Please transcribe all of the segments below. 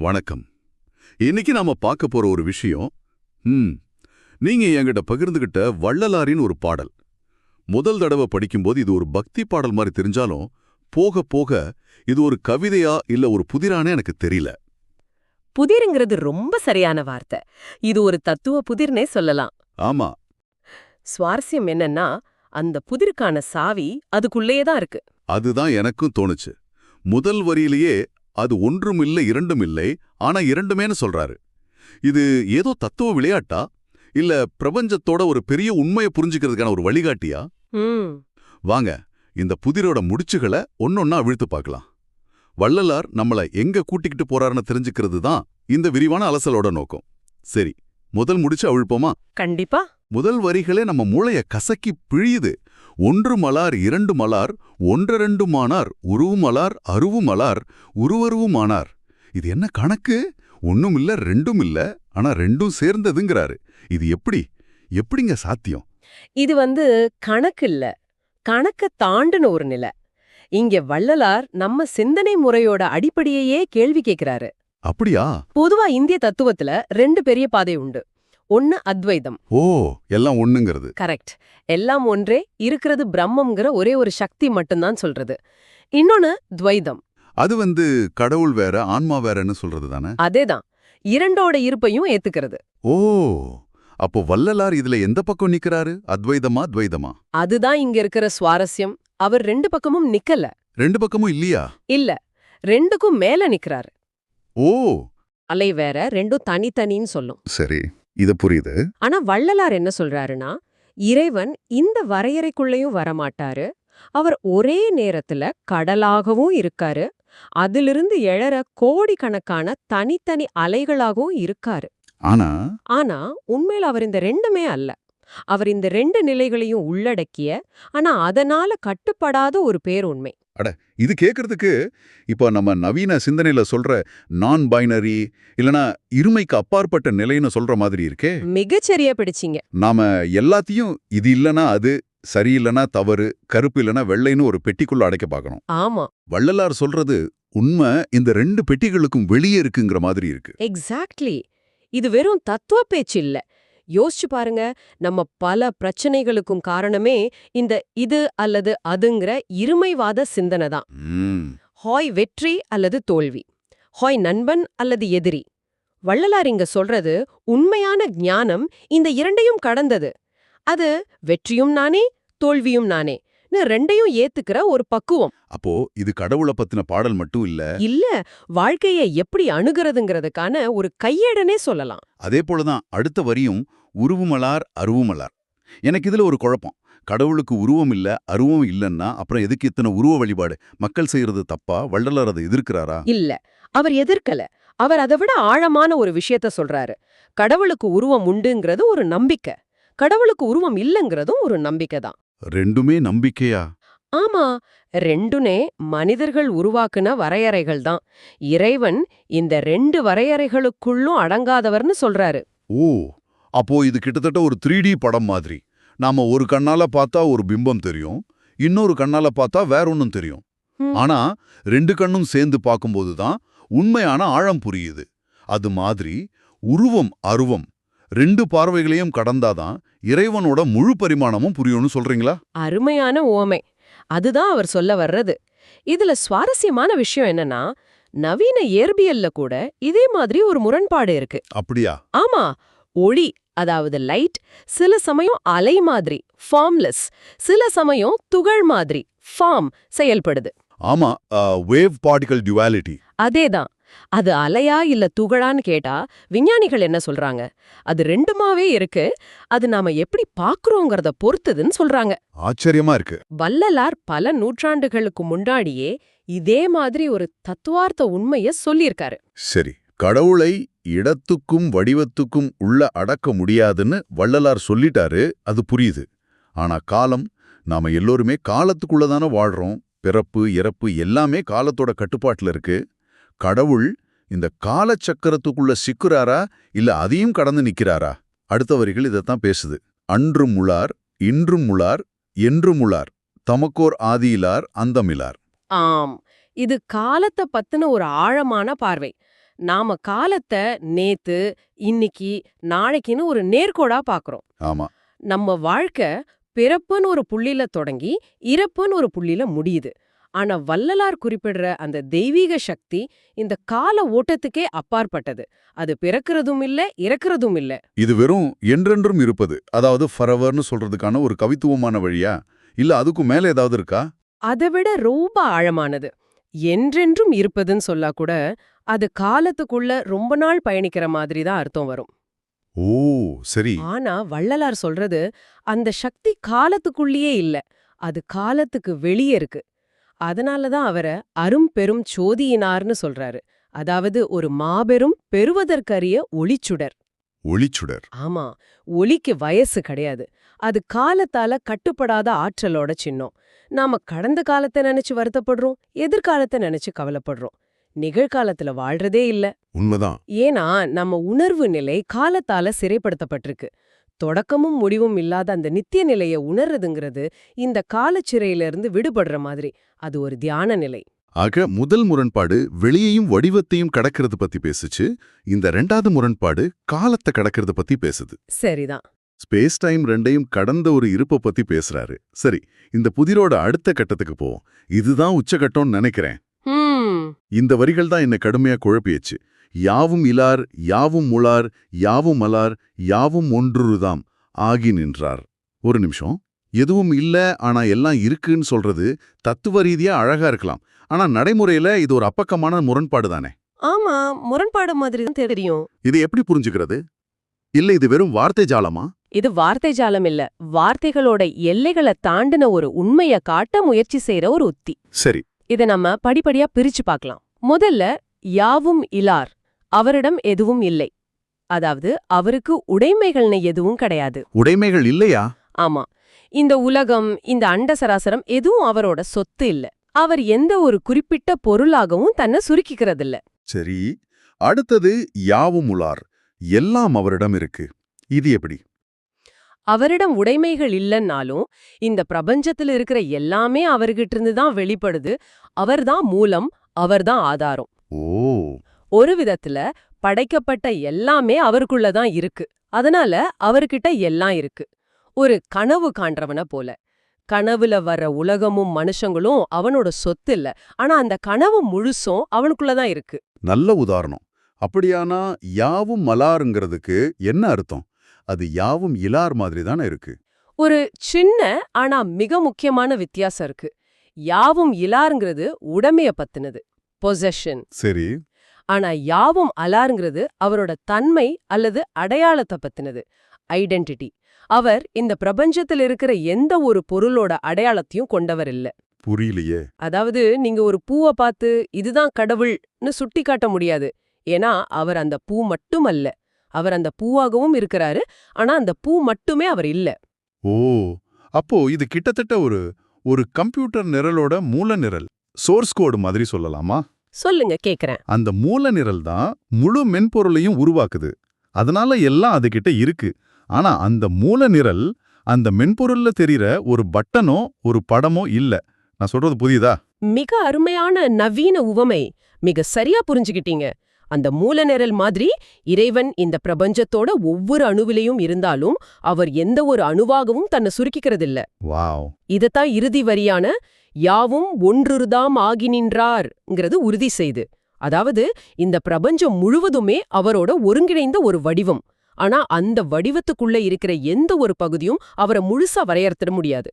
வணக்கம். இன்னைக்கு நாம பார்க்க போற ஒரு விஷயம் ம் நீங்க என்கிட்ட பகிர்ந்துகிட்ட வள்ளலாரின் ஒரு பாடல். முதல் தடவை படிக்கும்போது இது ஒரு பக்தி பாடல் மாதிரி தெரிஞ்சாலும் போக போக இது ஒரு கவிதையா இல்ல ஒரு புதிரானே எனக்கு தெரியல. புதிருங்கிறது ரொம்ப சரியான வார்த்தை. இது ஒரு தத்துவ புதிர்னே சொல்லலாம். ஆமா. சுவாரஸ்யம் என்னன்னா அந்த புதிருக்கான சாவி அதுக்குள்ளேயே தான் இருக்கு. அதுதான் எனக்கும் தோணுச்சு. முதல் வரியிலேயே அது ஒன்றும் இல்லை இரண்டும் இல்லை ஆனா இரண்டுமேன்னு சொல்றாரு. இது ஏதோ தத்துவ விளையாட்டா? இல்ல பிரபஞ்சத்தோட ஒரு பெரிய உண்மையை புரிஞ்சுக்கிறதுக்கான ஒரு வழிகாட்டியா? வாங்க இந்த புதிரோட முடிச்சுகளை ஒன்னொன்னா அவிழ்த்து பார்க்கலாம். வள்ளலார் நம்மள எங்க கூட்டிக்கிட்டு போறாருன்னு தெரிஞ்சுக்கிறது தான் இந்த விரிவான அலசலோட நோக்கம். சரி முதல் முடிச்சு அவிழ்ப்போமா? கண்டிப்பா. முதல் வரிகளே நம்ம மூளைய கசக்கி பிழியுது. ஒன்று மலார் இரண்டு மலார் ஒன்றரெண்டுமானார் உருவுமலார் அருவுமலார் உருவருவுமானார் இது என்ன கணக்கு? ஒண்ணும் இல்ல ரெண்டும் இல்ல ஆனா ரெண்டும் சேர்ந்ததுங்கிறாரு. இது எப்படி? எப்படிங்க சாத்தியம்? இது வந்து கணக்கு இல்ல. கணக்க தாண்டுன ஒரு நிலை. இங்க வள்ளலார் நம்ம சிந்தனை முறையோட அடிப்படையையே கேள்வி கேக்குறாரு. அப்படியா? பொதுவா இந்திய தத்துவத்துல ரெண்டு பெரிய பாதை உண்டு. ஒன்னு அத்வைதம். ஓ எல்லாம் ஒண்ணுங்கிறது. கரெக்ட். எல்லாம் ஒன்றே இருக்கிறது பிரம்மம்ங்கிற ஒரே ஒரு சக்தி மட்டும்தான் சொல்றது. இன்னொன்னு துவைதம். அது வந்து கடவுள் வேற ஆன்மா வேறன்னு சொல்றது தானே? அதேதான். இரண்டோட இருப்பையும் ஏத்துக்கிறது. ஓ அப்போ வள்ளலார் இதுல எந்த பக்கம் நிக்கறாரு? அத்வைதமா துவைதமா? அதுதான் இங்க இருக்கிற சுவாரஸ்யம். அவர் ரெண்டு பக்கமும் நிக்கல. ரெண்டு பக்கமும் இல்லையா? இல்ல ரெண்டுக்கும் மேல நிக்கறாரு. ஓ. அலை வேற ரெண்டும் தனித்தனின்னு சொல்லும். சரி. இது புரியுது. ஆனா வள்ளலார் என்ன சொல்றாருன்னா இறைவன் இந்த வரையறைக்குள்ளேயும் வரமாட்டாரு. அவர் ஒரே நேரத்துல கடலாகவும் இருக்காரு. அதிலிருந்து எழற கோடிக்கணக்கான தனித்தனி அலைகளாகவும் இருக்காரு. ஆனா ஆனா உண்மையில அவர் இந்த ரெண்டுமே அல்ல. அவர் இந்த ரெண்டு நிலைகளையும் உள்ளடக்கிய ஆனா அதனால கட்டுப்படாத ஒரு பேருண்மை இது கேக்குறதுக்கு இப்போ நம்ம நவீன சிந்தனையில சொல்ற நான் பைனரி இல்லனா இருமைக்கு அப்பாற்பட்ட நிலைன்னு சொல்ற மாதிரி இருக்கே. மிகச்சரியா பிடிச்சீங்க. நாம எல்லாத்தையும் இது இல்லனா அது சரியில்லைனா தவறு கருப்பு இல்லனா வெள்ளைன்னு ஒரு பெட்டிக்குள்ள அடைக்க பார்க்கணும் ஆமா. வள்ளலார் சொல்றது உண்மை இந்த ரெண்டு பெட்டிகளுக்கும் வெளியே இருக்குங்கிற மாதிரி இருக்கு. எக்ஸாக்ட்லி இது வெறும் தத்துவ பேச்சு இல்ல. யோசிச்சு பாருங்க நம்ம பல பிரச்சனைகளுக்கும் காரணமே இந்த இது அல்லது அதுங்கிற இருமைவாத சிந்தனை தான். ஹாய் வெற்றி அல்லது தோல்வி ஹாய் நண்பன் அல்லது எதிரி. வள்ளலார் இங்க சொல்றது உண்மையான ஞானம் இந்த இரண்டையும் கடந்தது. அது வெற்றியும் நானே தோல்வியும் நானே ரெண்டையும் ஏத்துக்கிற ஒரு பக்குவம். அப்போ இது கடவுளை பத்தின பாடல் மட்டும் இல்ல? இல்ல வாழ்க்கைய எப்படி அணுகிறதுங்கிறதுக்கான ஒரு கையேடனே சொல்லலாம். அதே போலதான் அடுத்த வரியும் உருவுமலார் அருவுமலார். எனக்கு இதுல ஒரு குழப்பம். கடவுளுக்கு உருவம் இல்ல அருவம் இல்லன்னா அப்புறம் எதுக்கு இத்தனை உருவ வழிபாடு? மக்கள் செய்யறது தப்பா? வள்ளலார் அதை எதிர்க்கிறாரா? இல்ல. அவர் எதிர்க்கல. அவர் அதை விட ஆழமான ஒரு விஷயத்த சொல்றாரு. கடவுளுக்கு உருவம் உண்டுங்கிறது ஒரு நம்பிக்கை. கடவுளுக்கு உருவம் இல்லைங்கிறதும் ஒரு நம்பிக்கை தான். ரெண்டுமே நம்பிக்கையா? ஆமா. ரெண்டுனே மனிதர்கள் உருவாக்குன வரையறைகள் தான். இறைவன் இந்த ரெண்டு வரையறைகளுக்குள்ளும் அடங்காதவர்னு சொல்றாரு. ஓ. அப்போ இது கிட்டத்தட்ட ஒரு த்ரீ படம் மாதிரி. நாம ஒரு கண்ணால பார்த்தா ஒரு பிம்பம் தெரியும் இன்னொரு கண்ணால பார்த்தா வேற ஒன்னும் தெரியும். ஆனா ரெண்டு கண்ணும் சேர்ந்து பார்க்கும்போது தான் உண்மையான ஆழம் புரியுது. அது மாதிரி உருவம் அருவம் ரெண்டு பார்வைகளையும் கடந்தாதான் இறைவனோட முழு பரிமாணமும் புரியும்னு சொல்றீங்களா? அருமையான ஓமை அதுதான் அவர் சொல்ல வர்றது. இதுல சுவாரஸ்யமான விஷயம் என்னன்னா நவீன இயற்பியல்ல கூட இதே மாதிரி ஒரு முரண்பாடு இருக்கு. அப்படியா? ஆமா. ஒளி அதாவது லைட் சில சமயம் அலை மாதிரி ஃபார்ம்லெஸ் சில சமயம் துகள் மாதிரி ஃபார்ம் செயல்படுது. ஆமா வேவ் பார்ட்டிகல் டியூவாலிட்டி அதேதான். அது அலையா இல்ல துகளான்னு கேட்டா விஞ்ஞானிகள் என்ன சொல்றாங்க? அது ரெண்டுமாவே இருக்கு. அது நாம எப்படி பாக்குறோங்கிறத பொறுத்ததுன்னு சொல்றாங்க. ஆச்சரியமா இருக்கு. வள்ளலார் பல நூற்றாண்டுகளுக்கு முன்னாடியே இதே மாதிரி ஒரு தத்துவார்த்த உண்மைய சொல்லியிருக்காரு. சரி கடவுளை இடத்துக்கும் வடிவத்துக்கும் உள்ள அடக்க முடியாதுன்னு வள்ளலார் சொல்லிட்டாரு அது புரியுது. ஆனா காலம் நாம எல்லோருமே காலத்துக்குள்ள தானே வாழ்றோம். பிறப்பு இறப்பு எல்லாமே காலத்தோட கட்டுப்பாட்டுல இருக்கு. கடவுள் இந்த காலச்சக்கரத்துக்குள்ள சிக்குறாரா இல்ல அதையும் கடந்து நிக்கிறாரா? அடுத்தவர்கள் இதைத்தான் பேசுது. அன்றும் உளார் இன்றும் உளார் என்றும் உளார் தமக்கோர் ஆதியிலார் அந்தமிலார். ஆம். இது காலத்தை பத்தின ஒரு ஆழமான பார்வை. நாம காலத்தை நேத்து இன்னிக்கு நாளைக்குன்னு ஒரு நேர்கோடா பாக்குறோம். ஆமா. நம்ம வாழ்க்கை பிறப்புன்னு ஒரு புள்ளில தொடங்கி இறப்புன்னு ஒரு புள்ளில முடியுது. ஆனா வள்ளலார் குறிப்பிடுற அந்த தெய்வீக சக்தி இந்த கால ஓட்டத்துக்கே அப்பாற்பட்டது. அது பிறக்கிறதும் இல்ல இறக்கிறதும் இல்ல. இது வெறும் என்றென்றும் இருப்பது. அதாவது ஃபரவர்னு சொல்றதுக்கான ஒரு கவித்துவமான வழியா? இல்ல அதுக்கும் மேல ஏதாவது இருக்கா? அதை விட ரொம்ப ஆழமானது. என்றென்றும் இருப்பதுன்னு சொல்லா கூட அது காலத்துக்குள்ள ரொம்ப நாள் பயணிக்கிற மாதிரி தான் அர்த்தம் வரும். ஓ சரி. ஆனா வள்ளலார் சொல்றது அந்த சக்தி காலத்துக்குள்ளேயே இல்ல அது காலத்துக்கு வெளியே இருக்கு. அதனால தான் அவரை அரும் பெரும் சோதியினார்னு சொல்றாரு. அதாவது ஒரு மாபெரும் பெறுவதற்கரிய ஒளிச்சுடர். ஒளிச்சுடர். ஆமா ஒளிக்கு வயசு கிடையாது. அது காலத்தால கட்டுப்படாத ஆற்றலோட சின்னம். நாம கடந்த காலத்தை நினைச்சு வருத்தப்படுறோம் எதிர்காலத்தை நினைச்சு கவலைப்படுறோம். நிகழ்காலத்துல வாழ்றதே இல்ல. உண்மைதான். ஏன்னா நம்ம உணர்வு நிலை காலத்தால சிறைப்படுத்தப்பட்டிருக்கு. தொடக்கமும் முடிவும் இல்லாத அந்த நித்திய நிலையை உணர்றதுங்கிறது இந்த காலச்சிறையிலிருந்து விடுபடுற மாதிரி. அது ஒரு தியான நிலை. ஆக முதல் முரண்பாடு வெளியையும் வடிவத்தையும் கடக்கிறது பத்தி பேசுச்சு. இந்த ரெண்டாவது முரண்பாடு காலத்தை கடக்கிறது பத்தி பேசுது. சரிதான். ஸ்பேஸ் டைம் ரெண்டையும் கடந்த ஒரு இருப்ப பத்தி பேசுறாரு. சரி இந்த புதிரோட அடுத்த கட்டத்துக்கு போவோம். இதுதான் உச்சகட்டம்னு நினைக்கிறேன். இந்த வரிகள் தான் என்னை கடுமையா குழப்பியச்சு. யாவும் இலார் யாவும் முளார் யாவும் அலார் யாவும் ஒன்றுதாம் ஆகி நின்றார். ஒரு நிமிஷம். எதுவும் இல்ல ஆனா எல்லாம் இருக்குன்னு சொல்றது தத்துவ ரீதியா அழகா இருக்கலாம். ஆனா நடைமுறையில இது ஒரு அப்பக்கமான முரண்பாடு தானே? ஆமா முரண்பாடு மாதிரி தான் தெரியும். இதை எப்படி புரிஞ்சுக்கிறது? இல்ல இது வெறும் வார்த்தை ஜாலமா? இது வார்த்தை ஜாலம் இல்ல. வார்த்தைகளோட எல்லைகளை தாண்டின ஒரு உண்மைய காட்ட முயற்சி செய்யற ஒரு உத்தி. சரி. இத நம்ம படிப்படியா பிரிச்சு பார்க்கலாம். முதல்ல யாவும் இலார். அவரிடம் எதுவும் இல்லை. அதாவது அவருக்கு உடைமைகள்னு எதுவும் கிடையாது. உடைமைகள் இல்லையா? ஆமா. இந்த உலகம் இந்த அண்ட சராசரம் எதுவும் அவரோட சொத்து இல்ல. அவர் எந்த ஒரு குறிப்பிட்ட பொருளாகவும் தன்னை சுருக்கிக்கிறதில்ல. சரி அடுத்தது யாவும் உளார் எல்லாம் அவரிடம் இருக்கு. இது எப்படி? அவரிடம் உடைமைகள் இல்லைன்னாலும் இந்த பிரபஞ்சத்துல இருக்கிற எல்லாமே அவர்கிட்ட இருந்து தான் வெளிப்படுது. அவர்தான் மூலம் அவர்தான் ஆதாரம். ஓ. ஒரு விதத்துல படைக்கப்பட்ட எல்லாமே அவருக்குள்ள தான் இருக்கு. அதனால அவர்கிட்ட எல்லாம் இருக்கு. ஒரு கனவு காண்றவன போல. கனவுல வர்ற உலகமும் மனுஷங்களும் அவனோட சொத்து இல்ல. ஆனா அந்த கனவு முழுசும் அவனுக்குள்ள தான் இருக்கு. நல்ல உதாரணம். அப்படியானா யாவும் மலாருங்கிறதுக்கு என்ன அர்த்தம்? அது யாவும் இலார் மாதிரி தானே இருக்கு. ஒரு சின்ன ஆனா மிக முக்கியமான வித்தியாசம் இருக்கு. யாவும் இலாருங்கிறது உடைமைய பத்தினது பொசஷன் சரி. ஆனா யாவும் அலாருங்கிறது அவரோட தன்மை அல்லது அடையாளத்தை பத்தினது ஐடென்டிட்டி அவர் இந்த பிரபஞ்சத்தில் இருக்கிற எந்த ஒரு பொருளோட அடையாளத்தையும் கொண்டவர் இல்ல புரியலையே. அதாவது நீங்க ஒரு பூவை பார்த்து இதுதான் கடவுள்னு சுட்டி காட்ட முடியாது. ஏன்னா அவர் அந்த பூ மட்டும் அல்ல அவர் அந்த பூவாகவும் இருக்கிறாரு ஆனா அந்த பூ மட்டுமே அவர் இல்ல. ஓ அப்போ இது கிட்டத்தட்ட ஒரு ஒரு கம்ப்யூட்டர் நிரலோட மூல நிரல். சோர்ஸ் கோடு மாதிரி சொல்லலாமா? சொல்லுங்க கேக்குறேன். அந்த மூல நிரல் தான் முழு மென்பொருளையும் உருவாக்குது. அதனால எல்லாம் அதுகிட்ட இருக்கு. ஆனா அந்த மூல நிரல் அந்த மென்பொருள்ல தெரியற ஒரு பட்டனோ ஒரு படமோ இல்ல. நான் சொல்றது புரியுதா? மிக அருமையான நவீன உவமை. மிக சரியா புரிஞ்சுகிட்டீங்க. அந்த மூல நிரல் மாதிரி இறைவன் இந்த பிரபஞ்சத்தோட ஒவ்வொரு அணுவிலையும் இருந்தாலும் அவர் எந்த ஒரு அணுவாகவும் தன்னை சுருக்கிக்கிறதில்ல. இதத்தான் இறுதி வரியான யாவும் ஒன்றுதாம் ஆகி நின்றார்ங்கிறது உறுதி செய்து. அதாவது இந்த பிரபஞ்சம் முழுவதுமே அவரோட ஒருங்கிணைந்த ஒரு வடிவம். ஆனா அந்த வடிவத்துக்குள்ள இருக்கிற எந்த ஒரு பகுதியும் அவரை முழுசா வரையறுத்திட முடியாது.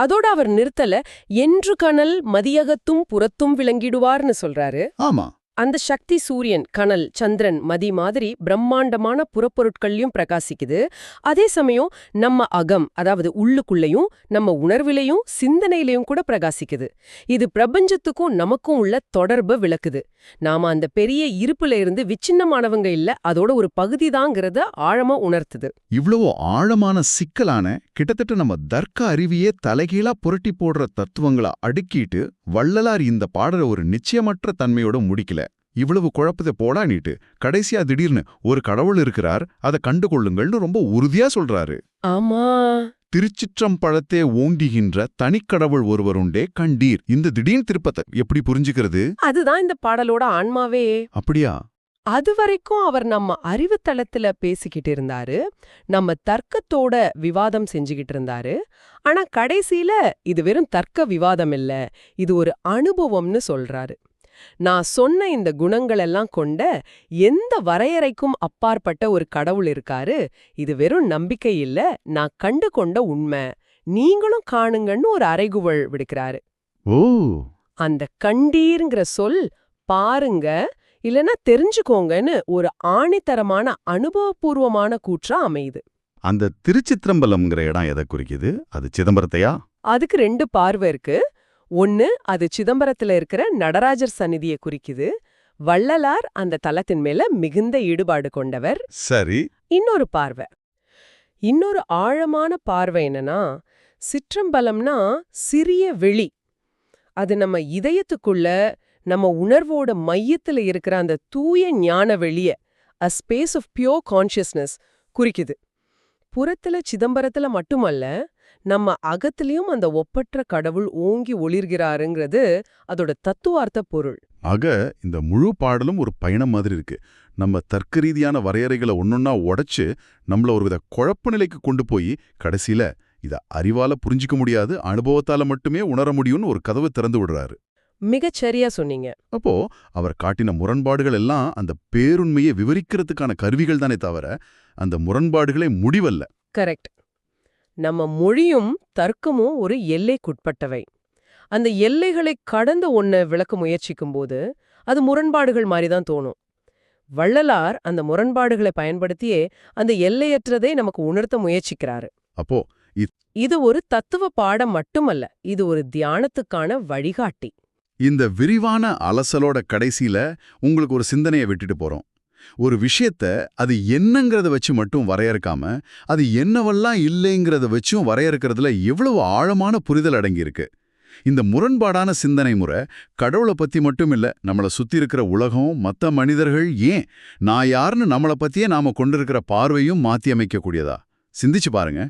அதோட அவர் நிறுத்தல என்று கனல் மதியகத்தும் புறத்தும் விளங்கிடுவார்னு சொல்றாரு. ஆமா. அந்த சக்தி சூரியன் கனல் சந்திரன் மதி மாதிரி பிரம்மாண்டமான புறப்பொருட்கள்லயும் பிரகாசிக்குது. அதே சமயம் நம்ம அகம் அதாவது உள்ளுக்குள்ளயும் நம்ம உணர்விலையும் சிந்தனையிலையும் கூட பிரகாசிக்குது. இது பிரபஞ்சத்துக்கும் நமக்கும் உள்ள தொடர்பை விளக்குது. நாம அந்த பெரிய இருப்புல இருந்து விச்சின்னமானவங்க இல்ல அதோட ஒரு பகுதிதாங்கிறத ஆழமா உணர்த்துது. இவ்வளவு ஆழமான சிக்கலான கிட்டத்தட்ட நம்ம தர்க்க அறிவியே தலைகீழா புரட்டி போடுற தத்துவங்களை அடுக்கிட்டு வள்ளலார் இந்த பாடல ஒரு நிச்சயமற்ற தன்மையோட முடிக்கல. இவ்வளவு குழப்பத்தை போடானிட்டு கடைசியா திடீர்னு ஒரு கடவுள் இருக்கிறார் அதை கண்டு கொள்ளுங்கள்னு ரொம்ப உறுதியா சொல்றாரு. ஆமா. திருச்சிற்றம்பழத்தே ஓங்குகின்ற தனிக்கடவுள் ஒருவருண்டே கண்டீர். இந்த திடீர் திருப்பத்தை எப்படி புரிஞ்சுக்கிறது? அதுதான் இந்த பாடலோட ஆன்மாவே. அப்படியா? அதுவரைக்கும் அவர் நம்ம அறிவுத்தளத்துல பேசிக்கிட்டு இருந்தாரு. நம்ம தர்க்கத்தோட விவாதம் செஞ்சுக்கிட்டு இருந்தாரு. ஆனா கடைசியில இது வெறும் தர்க்க விவாதம் இல்ல. இது ஒரு அனுபவம்னு சொல்றாரு. நான் சொன்ன இந்த குணங்கள் எல்லாம் கொண்ட எந்த வரையறைக்கும் அப்பாற்பட்ட ஒரு கடவுள் இருக்காரு இது வெறும் நம்பிக்கை இல்ல நான் கண்டு கொண்ட உண்மை. நீங்களும் காணுங்கன்னு ஒரு அறைகுவல் விடுக்கிறாரு. ஓ! அந்த கண்டீருங்கிற சொல் பாருங்க இல்லனா தெரிஞ்சுக்கோங்கன்னு ஒரு ஆணித்தரமான அனுபவபூர்வமான கூற்றா அமையுது. அந்த திருச்சிற்றம்பலம்ங்கிற இடம் எதை குறிக்குது? அது சிதம்பரத்தையா? அதுக்கு ரெண்டு பார்வை இருக்கு. ஒன்னு அது சிதம்பரத்துல இருக்கிற நடராஜர் சந்நிதியை குறிக்குது. வள்ளலார் அந்த தலத்தின் மேல மிகுந்த ஈடுபாடு கொண்டவர். சரி. இன்னொரு பார்வை. இன்னொரு ஆழமான பார்வை என்னன்னா சிற்றம்பலம்னா சிறிய வெளி. அது நம்ம இதயத்துக்குள்ள நம்ம உணர்வோட மையத்துல இருக்கிற அந்த தூய ஞான வெளிய அ ஸ்பேஸ் ஆஃப் பியோர் கான்ஷியஸ்னஸ் குறிக்குது. புறத்துல சிதம்பரத்துல மட்டுமல்ல நம்ம அகத்திலையும் அந்த ஒப்பற்ற கடவுள் ஓங்கி ஒளிர்கிறாருங்கிறது அதோட தத்துவார்த்த பொருள். ஆக இந்த முழு பாடலும் ஒரு பயணம் மாதிரி இருக்கு. நம்ம தர்க்க ரீதியான வரையறைகளை ஒன்னொன்னா உடைச்சு நம்மள ஒருவித குழப்ப நிலைக்கு கொண்டு போய் கடைசியில இத அறிவால புரிஞ்சிக்க முடியாது அனுபவத்தால மட்டுமே உணர முடியும்னு ஒரு கதவை திறந்து விடுறாரு. மிகச் சரியா சொன்னீங்க. அப்போ அவர் காட்டின முரண்பாடுகள் எல்லாம் அந்த பேருண்மையை விவரிக்கிறதுக்கான கருவிகள் தானே தவிர அந்த முரண்பாடுகளே முடிவல்ல. கரெக்ட். நம்ம மொழியும் தர்க்கமும் ஒரு எல்லைக்குட்பட்டவை. அந்த எல்லைகளை கடந்த ஒன்ன விளக்க முயற்சிக்கும்போது அது முரண்பாடுகள் மாதிரி தான் தோணும். வள்ளலார் அந்த முரண்பாடுகளை பயன்படுத்தியே அந்த எல்லையற்றதை நமக்கு உணர்த்த முயற்சிக்கிறாரு. அப்போ இது ஒரு தத்துவ பாடம் மட்டுமல்ல இது ஒரு தியானத்துக்கான வழிகாட்டி. இந்த விரிவான அலசலோட கடைசியில உங்களுக்கு ஒரு சிந்தனையை விட்டுட்டு போறோம். ஒரு விஷயத்த அது என்னங்கிறத வச்சு மட்டும் வரையறுக்காம அது என்னவெல்லாம் இல்லைங்கிறத வச்சும் வரையறுக்கிறதுல எவ்வளவு ஆழமான புரிதல் அடங்கியிருக்கு. இந்த முரண்பாடான சிந்தனை முறை கடவுளை பத்தி மட்டும் இல்ல நம்மள சுத்தி இருக்கிற உலகம் மத்த மனிதர்கள் ஏன் நான் யாருன்னு நம்மளை பத்தியே நாம கொண்டிருக்கிற பார்வையும் மாற்றி அமைக்கக்கூடியதா? சிந்திச்சு பாருங்க.